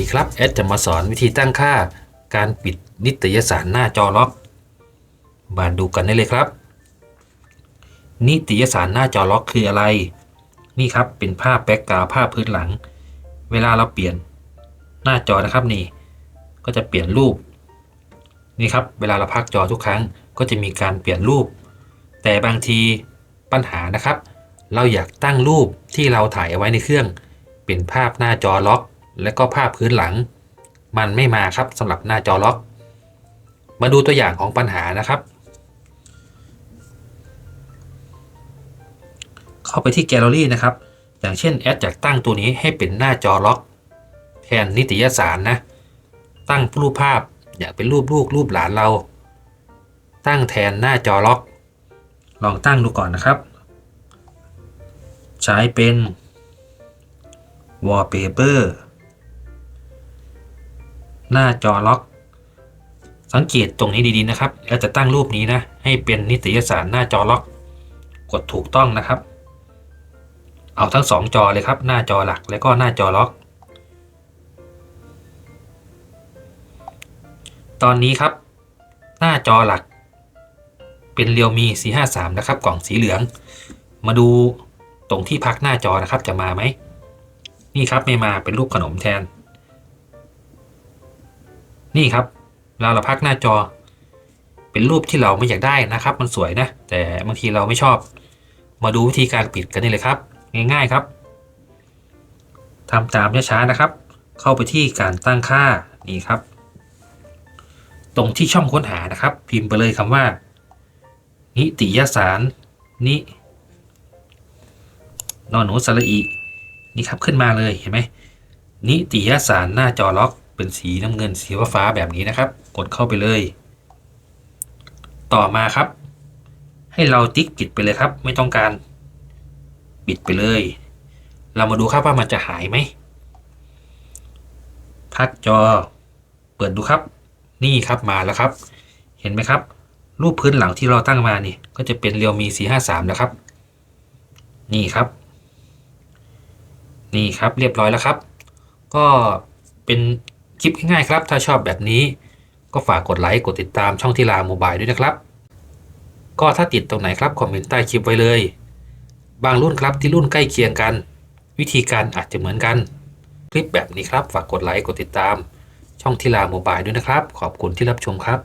ดีครับ แอดจะมาสอนวิธีตั้งค่าการปิดนิตยสารหน้าจอล็อก มาดูกันได้เลยครับ นิตยสารหน้าจอล็อกคืออะไร นี่ครับเป็นภาพแบ็กกราวด์ภาพพื้นหลัง เวลาเราเปลี่ยนหน้าจอนะครับนี่ ก็จะเปลี่ยนรูป นี่ครับเวลาเราพักจอทุกครั้งก็จะมีการเปลี่ยนรูป แต่บางทีปัญหานะครับ เราอยากตั้งรูปที่เราถ่ายเอาไว้ในเครื่อง เป็นภาพหน้าจอล็อก และก็ภาพพื้นหลัง มันไม่มาครับสำหรับหน้าจอล็อก มาดูตัวอย่างของปัญหานะครับ เข้าไปที่แกลเลอรี่นะครับ อย่างเช่นแอดอยากตั้งตัวนี้ให้เป็นหน้าจอล็อกแทนนิตยสารนะ ตั้งรูปภาพอยากเป็นรูปลูกรูปหลานเรา ตั้งแทนหน้าจอล็อก ลองตั้งดูก่อนนะครับ ใช้เป็น wallpaper หน้าจอล็อก สังเกตตรงนี้ดีๆนะครับเราจะตั้งรูปนี้นะ ให้เป็นนิตยสารหน้าจอล็อก กดถูกต้องนะครับ เอาทั้งสองจอเลยครับ หน้าจอหลักและก็หน้าจอล็อก ตอนนี้ครับ หน้าจอหลัก เป็นเรียวมี 453 นะครับ กล่องสีเหลือง มาดูตรงที่พักหน้าจอนะครับจะมาไหมนี่ครับไม่มาเป็นรูปขนมแทน นี่ครับเวลาเราพักหน้าจอ เป็นรูปที่เราไม่อยากได้นะครับ มันสวยนะ แต่บางทีเราไม่ชอบ มาดูวิธีการปิดกันนี่เลยครับ ง่ายๆครับทำตามช้าๆนะครับ เข้าไปที่การตั้งค่านี่ครับ ตรงที่ช่องค้นหานะครับ พิมพ์ไปเลยคำว่า นิติยสารนินอนหนูสระอีนี่ครับขึ้นมาเลยเห็นไหมนิติยสารหน้าจอล็อก เป็นสีน้ำเงินสีฟ้าแบบนี้นะครับ กดเข้าไปเลย ต่อมาครับ ให้เราติ๊กปิดไปเลยครับ ไม่ต้องการปิดไปเลย เรามาดูครับว่ามันจะหายไหมพักจอ เปิดดูครับ นี่ครับมาแล้วครับ เห็นไหมครับ รูปพื้นหลังที่เราตั้งมานี่ ก็จะเป็นเรียวมี453นะครับ นี่ครับ นี่ครับเรียบร้อยแล้วครับ ก็เป็น คลิปง่ายๆครับ ถ้าชอบแบบนี้ ก็ฝากกดไลค์กดติดตามช่องที่ลาโมบายด้วยนะครับ ก็ถ้าติดตรงไหนครับคอมเมนต์ใต้คลิปไว้เลย บางรุ่นครับที่รุ่นใกล้เคียงกัน วิธีการอาจจะเหมือนกัน คลิปแบบนี้ครับฝากกดไลค์กดติดตาม ช่องที่ลาโมบายด้วยนะครับ ขอบคุณที่รับชมครับ